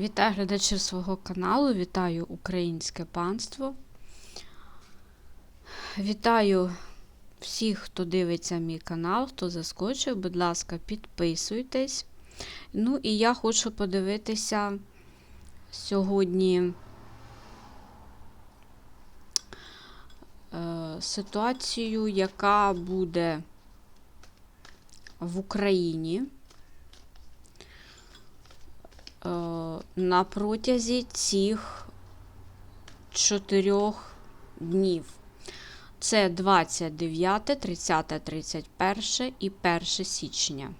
Вітаю глядачів свого каналу, вітаю українське панство. Вітаю всіх, хто дивиться мій канал, хто заскочив. Будь ласка, підписуйтесь. Ну і я хочу подивитися сьогодні е, ситуацію, яка буде в Україні. Е, на протязі цих чотирьох днів. Це 29, 30, 31 і 1 січня.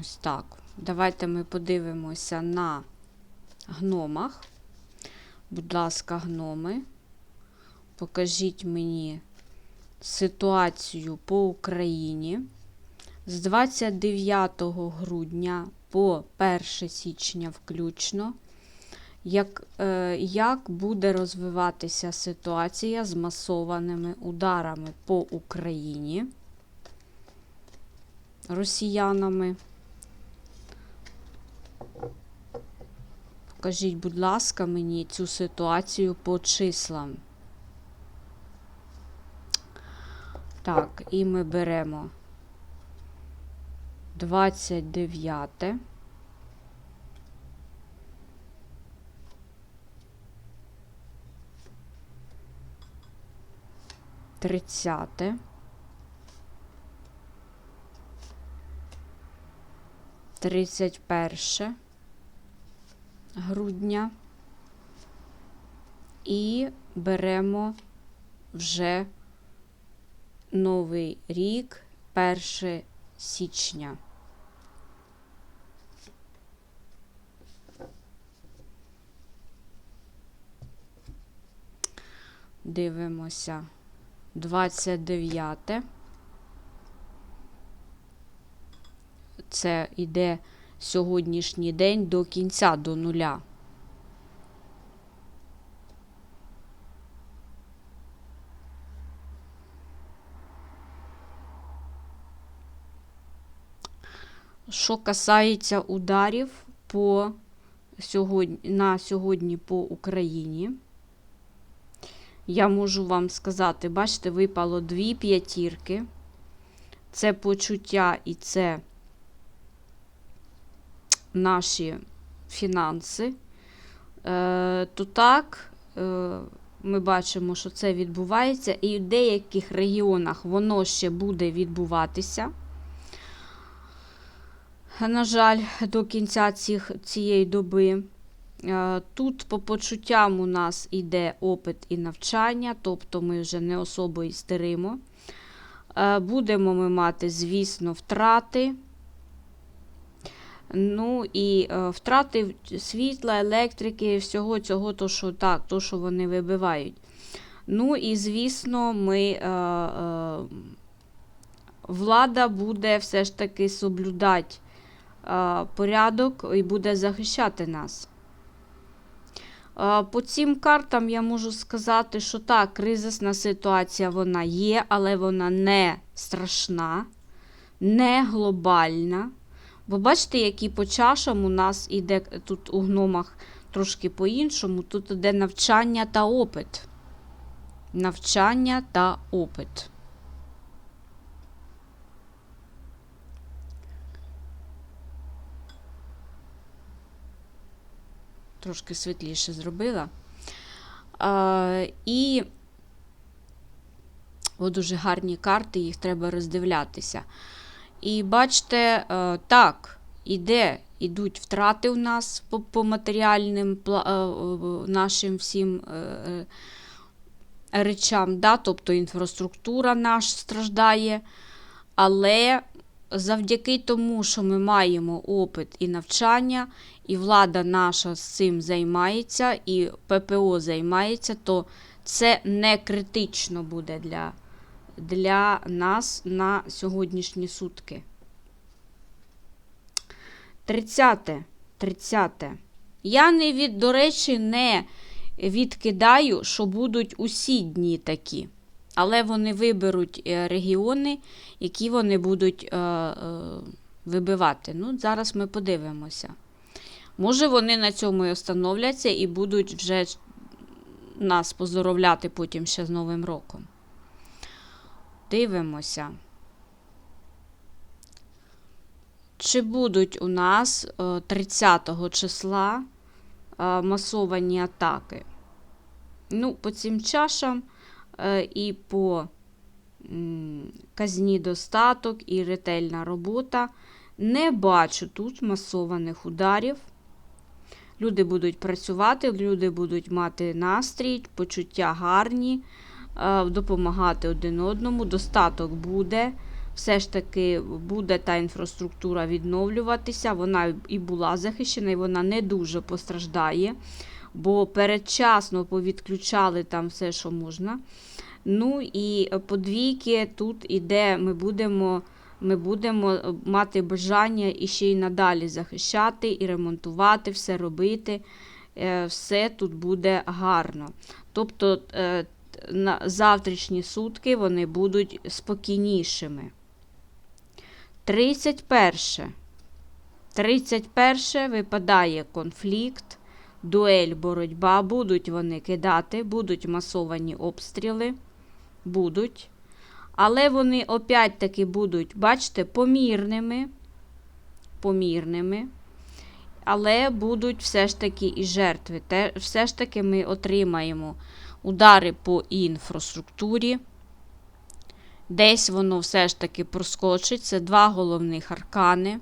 Ось так. Давайте ми подивимося на гномах. Будь ласка, гноми. Покажіть мені ситуацію по Україні з 29 грудня по 1 січня включно, як, е, як буде розвиватися ситуація з масованими ударами по Україні росіянами. Покажіть, будь ласка, мені цю ситуацію по числам. Так, і ми беремо 29. Тридцяте. Тридцять перше грудня. І беремо вже Новий рік, 1 січня. Дивимося 29. Це йде сьогоднішній день до кінця до нуля. Що касається ударів по сьогодні, на сьогодні по Україні, я можу вам сказати, бачите, випало дві п'ятірки. Це почуття і це наші фінанси. Е, то так, е, ми бачимо, що це відбувається, і в деяких регіонах воно ще буде відбуватися. На жаль, до кінця цих, цієї доби. Е, Тут, по почуттям, у нас іде опит і навчання, тобто ми вже не особо істеримо. Е, Будемо ми мати, звісно, втрати. Ну і е, втрати світла, електрики, всього цього, то, що так, то, що вони вибивають. Ну і, звісно, ми, влада буде все ж таки соблюдати порядок і буде захищати нас. Е, По цим картам я можу сказати, що так, кризисна ситуація вона є, але вона не страшна, не глобальна. Бо бачите, які по чашам у нас іде тут у гномах трошки по-іншому. Тут іде навчання та опит. Навчання та опит. Трошки світліше зробила. А, і о, дуже гарні карти, їх треба роздивлятися. І бачите, е, так, іде, ідуть втрати у нас по, по матеріальним е, нашим всім е, речам, да? тобто інфраструктура наша страждає. Але завдяки тому, що ми маємо опит і навчання, і влада наша з цим займається, і ППО займається, то це не критично буде для для нас на сьогоднішні сутки. 30. 30. Я не від, до речі, не відкидаю, що будуть усі дні такі. Але вони виберуть е, регіони, які вони будуть е, е, вибивати. Ну, Зараз ми подивимося. Може, вони на цьому і остановляться і будуть вже нас поздоровляти потім ще з Новим роком. Дивимося. Чи будуть у нас е, 30 числа масовані атаки? Ну, по цим чашам і по казні достаток, і ретельна робота. Не бачу тут масованих ударів. Люди будуть працювати, люди будуть мати настрій, почуття гарні, е, допомагати один одному. Достаток буде. Все ж таки буде та інфраструктура відновлюватися. Вона і була захищена, і вона не дуже постраждає, бо передчасно повідключали там все, що можна. Ну і подвійки тут іде, ми будемо. Ми будемо мати бажання і ще й надалі захищати, і ремонтувати, все робити. Е, Все тут буде гарно. Тобто е, на завтрашні сутки вони будуть спокійнішими. 31. 31 випадає конфлікт, дуель, боротьба. Будуть вони кидати, будуть масовані обстріли. Будуть. Але вони опять-таки будуть, бачите, помірними. Помірними. Але будуть все ж таки і жертви. Те, все ж таки ми отримаємо удари по інфраструктурі. Десь воно все ж таки проскочить. Це два головних аркани.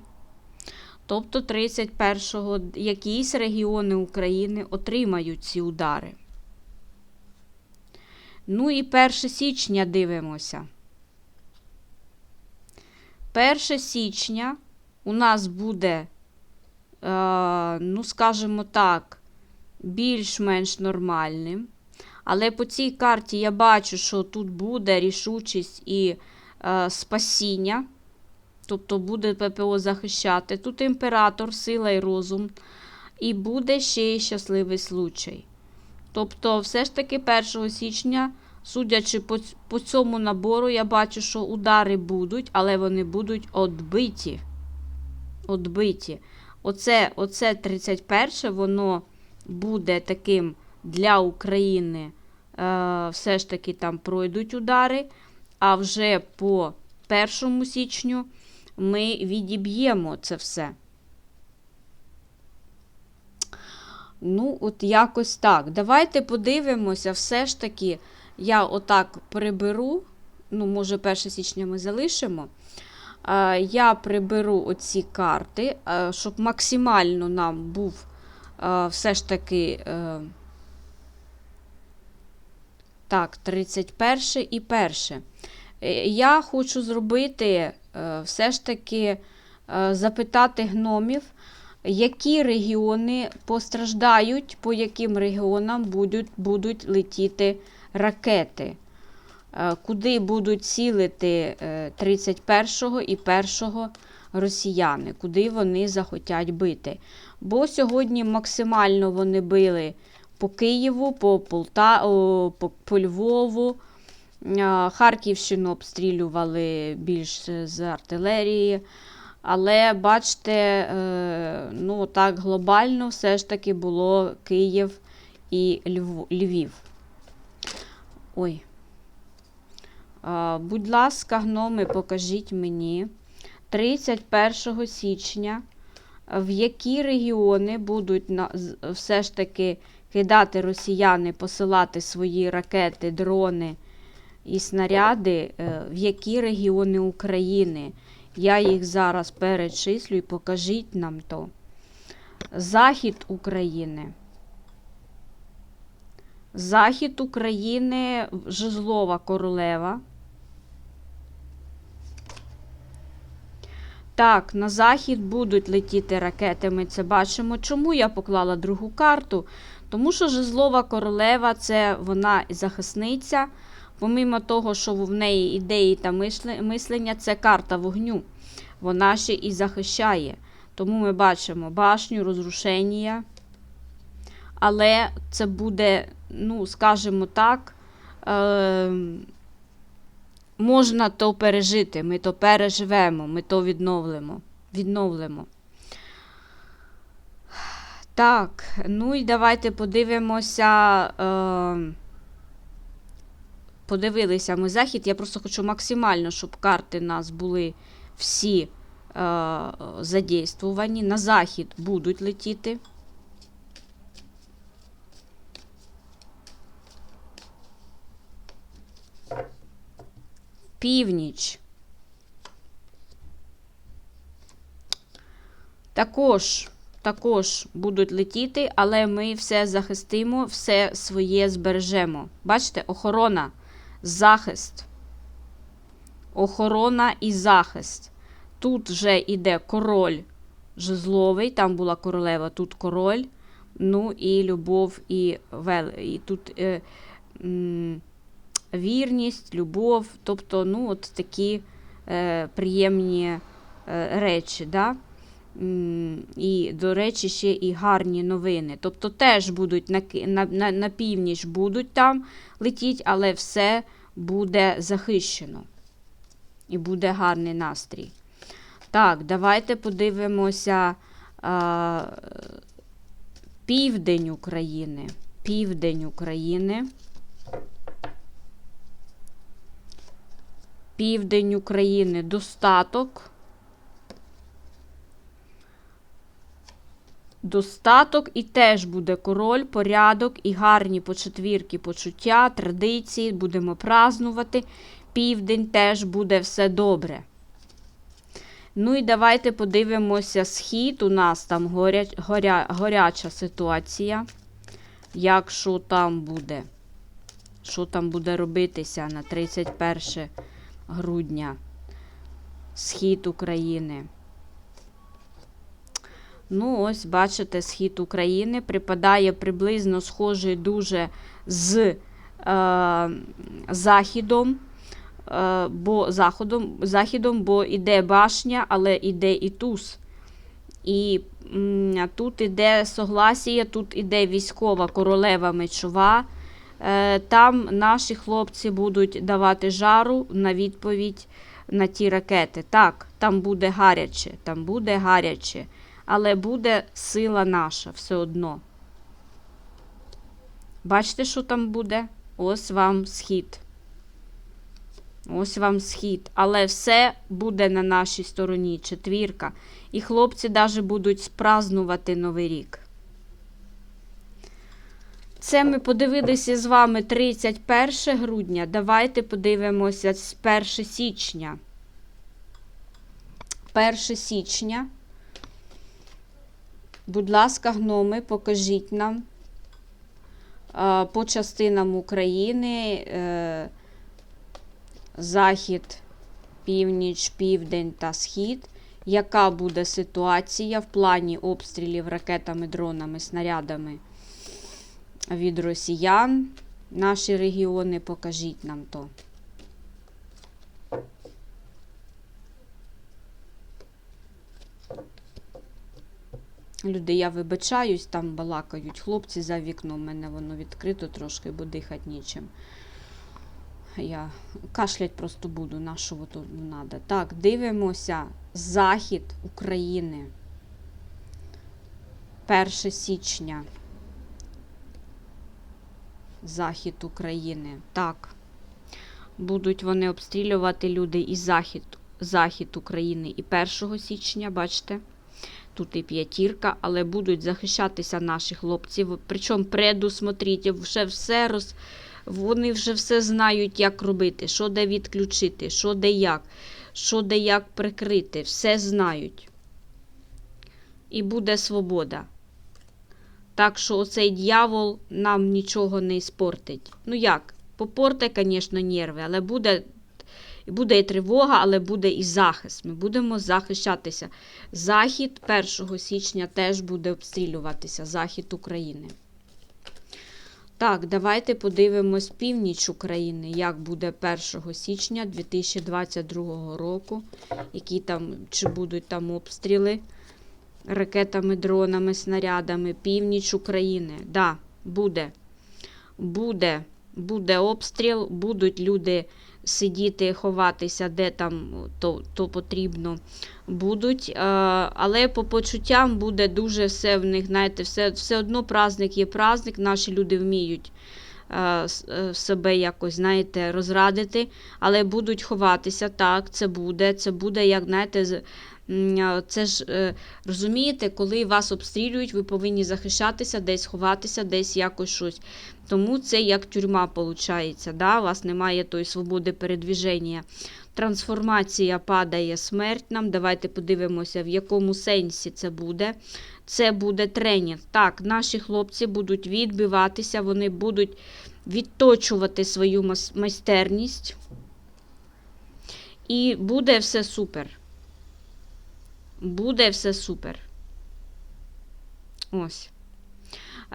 Тобто 31-го якісь регіони України отримають ці удари. Ну і 1 січня дивимося. 1 січня у нас буде, е, ну, скажімо так, більш-менш нормальним. Але по цій карті я бачу, що тут буде рішучість і е, спасіння. Тобто буде ППО захищати. Тут імператор, сила і розум. І буде ще й щасливий случай. Тобто, все ж таки 1 січня, судячи по, по цьому набору, я бачу, що удари будуть, але вони будуть отбиті. Отбиті. Оце, оце 31 воно буде таким для України. Е, все ж таки там пройдуть удари. А вже по 1 січню ми відіб'ємо це все. Ну, от якось так. Давайте подивимося, все ж таки, я отак приберу. Ну, може, 1 січня ми залишимо. Я приберу оці карти, щоб максимально нам був все ж таки. е, Так, 31 і 1. Е, Я хочу зробити все ж таки е, запитати гномів, які регіони постраждають, по яким регіонам будуть, будуть летіти ракети, Е, куди будуть цілити е, 31-го і 1-го росіяни, куди вони захотять бити. Бо сьогодні максимально вони били по Києву, по, Полта... по, по Львову. Е, Харківщину обстрілювали більш з артилерії. Але бачите, е, ну так глобально все ж таки було Київ і Львів. Ой. Будь ласка, гноми, покажіть мені 31 січня, в які регіони будуть все ж таки кидати росіяни, посилати свої ракети, дрони і снаряди, е, в які регіони України. Я їх зараз перечислю і покажіть нам то. Захід України. Захід України, Жезлова королева. Так, на захід будуть летіти ракети, ми це бачимо. Чому я поклала другу карту? Тому що Жезлова королева це вона захисниця. Помимо того, що в неї ідеї та мислення, це карта вогню. Вона ще і захищає. Тому ми бачимо башню, розрушення. Але це буде, ну, скажімо так, е, можна то пережити. Ми то переживемо, ми то відновлимо. відновлимо. Так, ну і давайте подивимося. Е, подивилися ми захід. Я просто хочу максимально, щоб карти нас були всі е, задействовані. На захід будуть летіти. Північ. Також, також будуть летіти, але ми все захистимо, все своє збережемо. Бачите, охорона, захист. Охорона і захист. Тут вже йде король жезловий, там була королева, тут король. Ну і любов, і, вел... і тут е, м, вірність, любов. Тобто, ну, от такі е, приємні е, речі. Да? І, до речі, ще і гарні новини. Тобто теж будуть на, на, на північ будуть там летіть, але все буде захищено. І буде гарний настрій. Так, давайте подивимося а, південь України. Південь України. Південь України достаток. Достаток і теж буде король, порядок і гарні по четвірки почуття, традиції, будемо празнувати. Південь теж буде все добре. Ну і давайте подивимося схід. У нас там горя, горя, горяча ситуація. Як що там буде? Що там буде робитися на 31 грудня? Схід України. Ну, ось, бачите, схід України припадає приблизно схожий дуже з е, західом, е, бо, заходом, західом, бо іде башня, але іде і туз. І м, тут іде согласія, тут іде військова королева мечова. Е, там наші хлопці будуть давати жару на відповідь на ті ракети. Так, там буде гаряче, там буде гаряче але буде сила наша все одно. Бачите, що там буде? Ось вам схід. Ось вам схід. Але все буде на нашій стороні, четвірка. І хлопці навіть будуть спразнувати Новий рік. Це ми подивилися з вами 31 грудня. Давайте подивимося з 1 січня. 1 січня. Будь ласка, гноми, покажіть нам е, по частинам України е, захід, північ, південь та схід. Яка буде ситуація в плані обстрілів ракетами, дронами, снарядами від росіян? Наші регіони, покажіть нам то. Люди, я вибачаюсь, там балакають хлопці за вікном. У мене воно відкрито трошки, бо дихати нічим. Я кашлять просто буду, на що то треба. Так, дивимося. Захід України. 1 січня. Захід України. Так. Будуть вони обстрілювати люди і захід, захід України і 1 січня, бачите? Тут і п'ятірка, але будуть захищатися наші хлопці. Причому предусмотріть, вже все роз... вони вже все знають, як робити, що де відключити, що де як, що де як прикрити. Все знають. І буде свобода. Так що оцей дьявол нам нічого не іспортить. Ну як? Попорте, звісно, нерви, але буде і буде і тривога, але буде і захист. Ми будемо захищатися. Захід 1 січня теж буде обстрілюватися, захід України. Так, давайте подивимось північ України, як буде 1 січня 2022 року. Які там, чи будуть там обстріли ракетами, дронами, снарядами. Північ України. Да, буде. Буде. Буде обстріл, будуть люди сидіти, ховатися, де там то, то потрібно будуть. Е, Але по почуттям буде дуже все в них, знаєте, все, все одно праздник є праздник, наші люди вміють е, е, себе якось, знаєте, розрадити, але будуть ховатися, так, це буде, це буде, як, знаєте, це ж розумієте, коли вас обстрілюють, ви повинні захищатися, десь ховатися, десь якось щось. Тому це як тюрма виходить. Да? У вас немає тої свободи передвіження. Трансформація падає смерть нам. Давайте подивимося, в якому сенсі це буде. Це буде тренінг. Так, наші хлопці будуть відбиватися, вони будуть відточувати свою майстерність. І буде все супер. Буде все супер. Ось.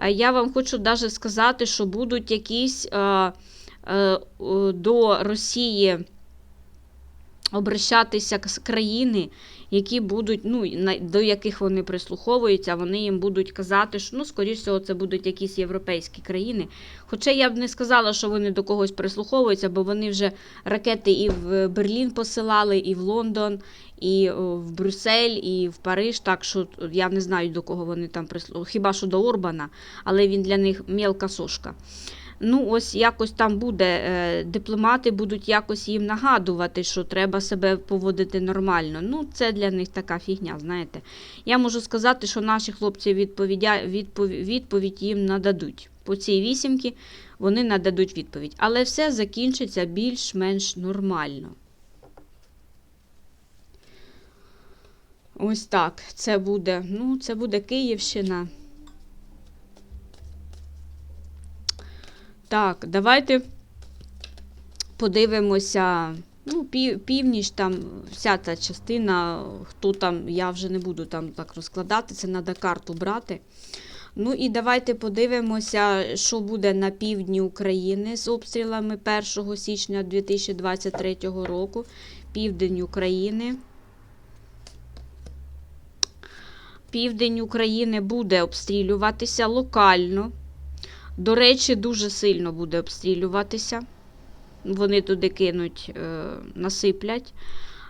А Я вам хочу навіть сказати, що будуть якісь е, е, е, до Росії обращатися країни, які будуть, ну, на- до яких вони прислуховуються, вони їм будуть казати, що ну, скоріш всього, це будуть якісь європейські країни. Хоча я б не сказала, що вони до когось прислуховуються, бо вони вже ракети і в Берлін посилали, і в Лондон, і в Брюссель, і в Париж. Так що я не знаю, до кого вони там прислуховуються. Хіба що до Орбана, але він для них мелка сошка. Ну, ось якось там буде, е, дипломати будуть якось їм нагадувати, що треба себе поводити нормально. Ну, це для них така фігня, знаєте. Я можу сказати, що наші хлопці відповідя, відпов, відповідь їм нададуть. По цій вісімки вони нададуть відповідь. Але все закінчиться більш-менш нормально. Ось так. Це буде, ну, це буде Київщина. Так, давайте подивимося. Ну, пів, північ, там вся ця частина, хто там, я вже не буду там так розкладати, це треба карту брати. Ну і давайте подивимося, що буде на півдні України з обстрілами 1 січня 2023 року. Південь України. Південь України буде обстрілюватися локально. До речі, дуже сильно буде обстрілюватися. Вони туди кинуть, е, насиплять.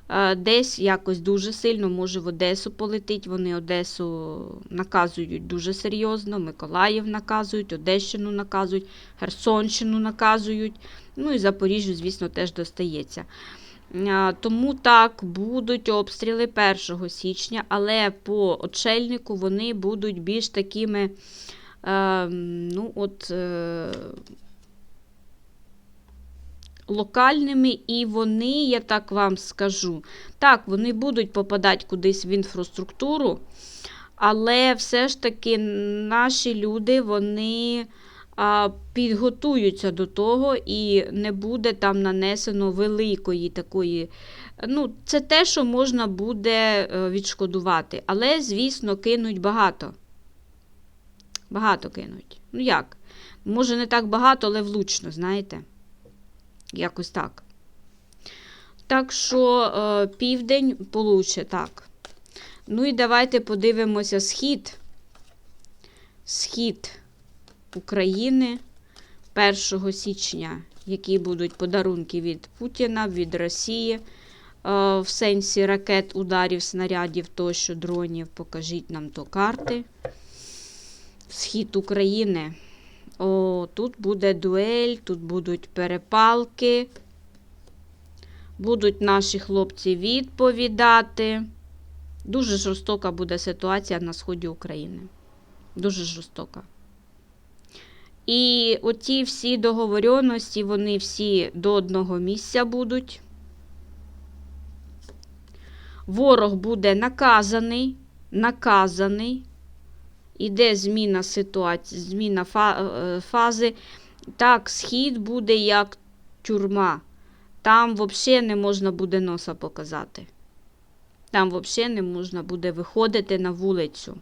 Е, Десь якось дуже сильно, може в Одесу полетить. Вони Одесу наказують дуже серйозно, Миколаїв наказують, Одещину наказують, Херсонщину наказують. Ну і Запоріжжю, звісно, теж достається. Е, Тому так, будуть обстріли 1 січня, але по очельнику вони будуть більш такими. Е, ну, от, е, локальними, і вони, я так вам скажу, так, вони будуть попадати кудись в інфраструктуру, але все ж таки наші люди, вони підготуються до того і не буде там нанесено великої такої. Ну, це те, що можна буде е, відшкодувати, але, звісно, кинуть багато. Багато кинуть. Ну як? Може, не так багато, але влучно, знаєте? Якось так. Так що е, південь получше, так. Ну і давайте подивимося схід. Схід України 1 січня, які будуть подарунки від Путіна, від Росії. Е, в сенсі ракет, ударів, снарядів, тощо, дронів. Покажіть нам то карти. Схід України. О, тут буде дуель, тут будуть перепалки. Будуть наші хлопці відповідати. Дуже жорстока буде ситуація на сході України. Дуже жорстока. І оті всі договоренності, вони всі до одного місця будуть. Ворог буде наказаний, наказаний. Іде зміна ситуації, зміна е, фази. Так, схід буде як тюрма. Там взагалі не можна буде носа показати. Там взагалі не можна буде виходити на вулицю.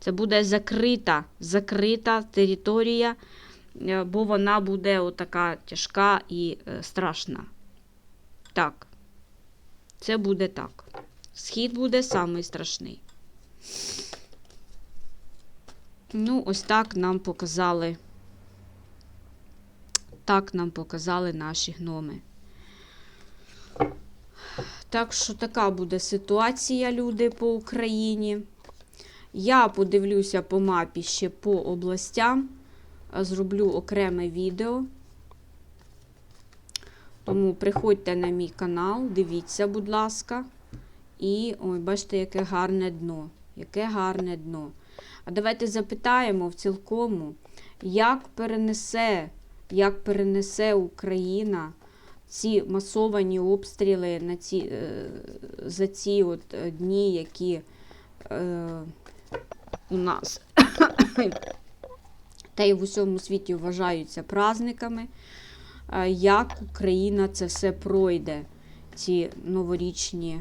Це буде закрита, закрита територія, е, бо вона буде отака тяжка і е, страшна. Так. Це буде так. Схід буде самий страшний. Ну, ось так нам показали. Так нам показали наші гноми. Так що така буде ситуація, люди, по Україні. Я подивлюся по мапі ще по областям, зроблю окреме відео. Тому приходьте на мій канал, дивіться, будь ласка. І ой, бачите, яке гарне дно. Яке гарне дно. А давайте запитаємо в цілкому, як перенесе, як перенесе Україна ці масовані обстріли на ці, е, за ці от е, дні, які е, у нас та й в усьому світі вважаються праздниками. Е, Як Україна це все пройде, ці новорічні,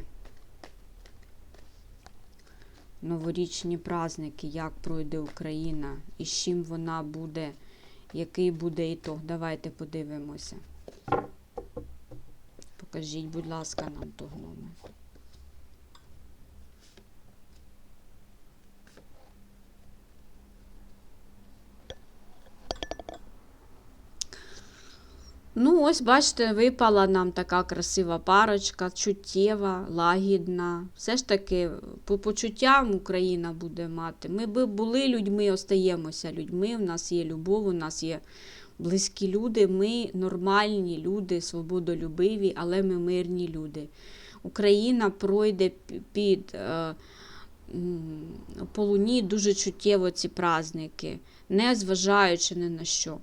новорічні праздники, як пройде Україна і з чим вона буде, який буде ітог. Давайте подивимося. Покажіть, будь ласка, нам того номер. Ну, ось, бачите, випала нам така красива парочка, чуттєва, лагідна. Все ж таки, по почуттям Україна буде мати. Ми би були людьми, остаємося людьми. У нас є любов, у нас є близькі люди. Ми нормальні люди, свободолюбиві, але ми мирні люди. Україна пройде під е, по луні дуже чуттєво ці праздники, не зважаючи ні на що.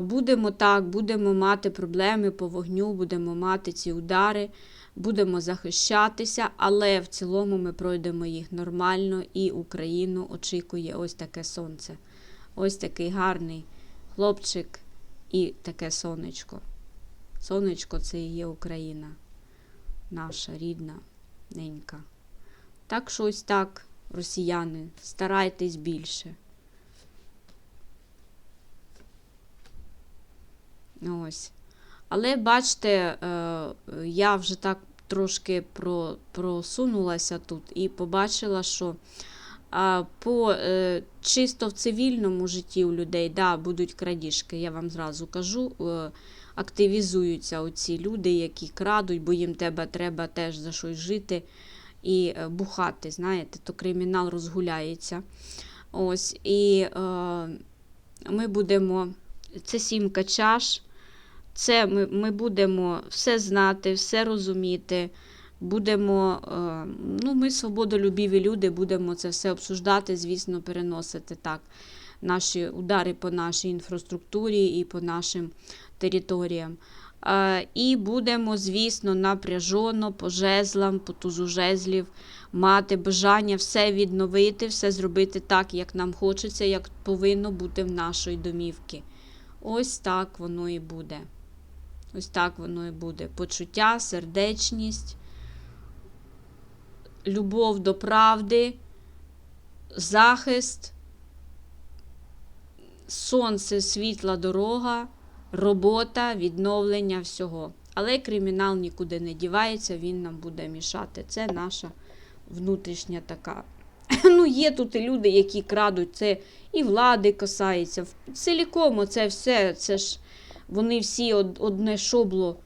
Будемо так, будемо мати проблеми по вогню, будемо мати ці удари, будемо захищатися, але в цілому ми пройдемо їх нормально, і Україну очікує ось таке сонце. Ось такий гарний хлопчик і таке сонечко. Сонечко це і є Україна, наша рідна, ненька. Так що ось так, росіяни, старайтесь більше. Ось. Але бачите, е, я вже так трошки просунулася тут і побачила, що по е, чисто в цивільному житті у людей да, будуть крадіжки, я вам зразу кажу. е, Активізуються оці люди, які крадуть, бо їм тебе треба теж за щось жити і бухати. Знаєте, то кримінал розгуляється. Ось, і е, ми будемо. Це сімка чаш. Це ми, ми будемо все знати, все розуміти. Будемо, е, ну, ми свободолюбіві люди, будемо це все обсуждати, звісно, переносити так. Наші удари по нашій інфраструктурі і по нашим територіям. Е, і будемо, звісно, напряжено по жезлам, по тузу жезлів мати бажання все відновити, все зробити так, як нам хочеться, як повинно бути в нашої домівки. Ось так воно і буде. Ось так воно і буде. Почуття, сердечність, любов до правди, захист, сонце, світла дорога, робота, відновлення всього. Але кримінал нікуди не дівається, він нам буде мішати. Це наша внутрішня така. Ну, є тут і люди, які крадуть, це і влади касається. Ціліком це все, це ж вони всі од- одне шобло,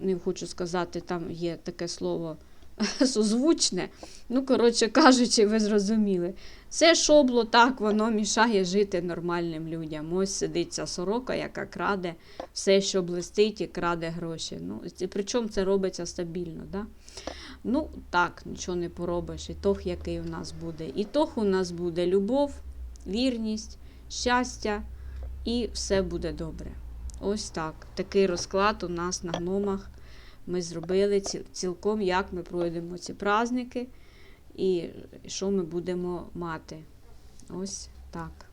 не хочу сказати, там є таке слово созвучне. Ну, коротше кажучи, ви зрозуміли. Це шобло так, воно мішає жити нормальним людям. Ось сидить ця сорока, яка краде все, що блистить, і краде гроші. Ну, причому це робиться стабільно. Да? Ну, так, нічого не поробиш. Ітог, який у нас буде. Ітог у нас буде любов, вірність, щастя, і все буде добре. Ось так. Такий розклад у нас на гномах. Ми зробили цілком, як ми пройдемо ці праздники і що ми будемо мати. Ось так.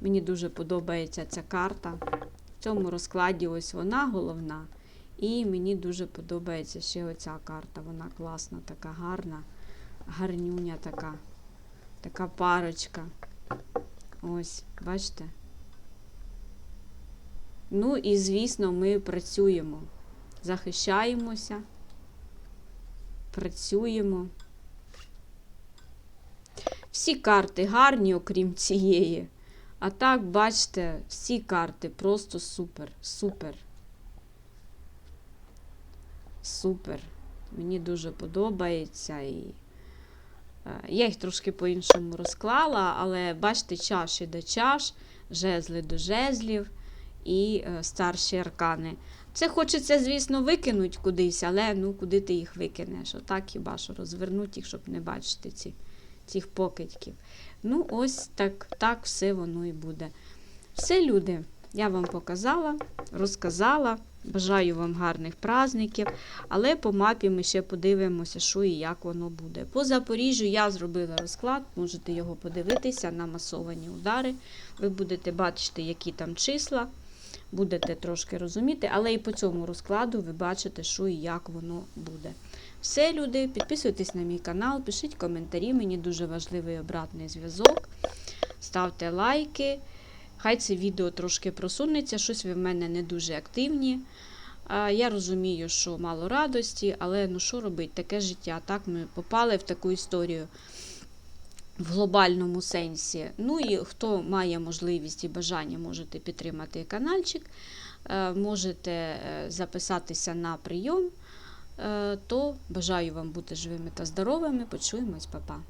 Мені дуже подобається ця карта. В цьому розкладі ось вона головна. І мені дуже подобається ще оця карта. Вона класна, така гарна, гарнюня така. Така парочка. Ось, бачите? Ну і, звісно, ми працюємо, захищаємося, працюємо. Всі карти гарні, окрім цієї. А так, бачите, всі карти просто супер, супер. Супер. Мені дуже подобається. І е, я їх трошки по-іншому розклала, але бачите, чаші до чаш, жезли до жезлів і е, старші аркани. Це хочеться, звісно, викинути кудись, але ну куди ти їх викинеш? Отак хіба що розвернуть їх, щоб не бачити ці, цих покидьків. Ну, ось так, так все воно і буде. Все, люди, я вам показала, розказала. Бажаю вам гарних праздників, але по мапі ми ще подивимося, що і як воно буде. По Запоріжжю я зробила розклад, можете його подивитися на масовані удари. Ви будете бачити, які там числа, будете трошки розуміти, але і по цьому розкладу ви бачите, що і як воно буде. Все, люди, підписуйтесь на мій канал, пишіть коментарі, мені дуже важливий обратний зв'язок. Ставте лайки. Хай це відео трошки просунеться, щось ви в мене не дуже активні. Я розумію, що мало радості, але ну що робити, таке життя. Так, ми попали в таку історію в глобальному сенсі. Ну і хто має можливість і бажання, можете підтримати каналчик, е, можете е, записатися на прийом. Е, То бажаю вам бути живими та здоровими. Почуємось, па-па.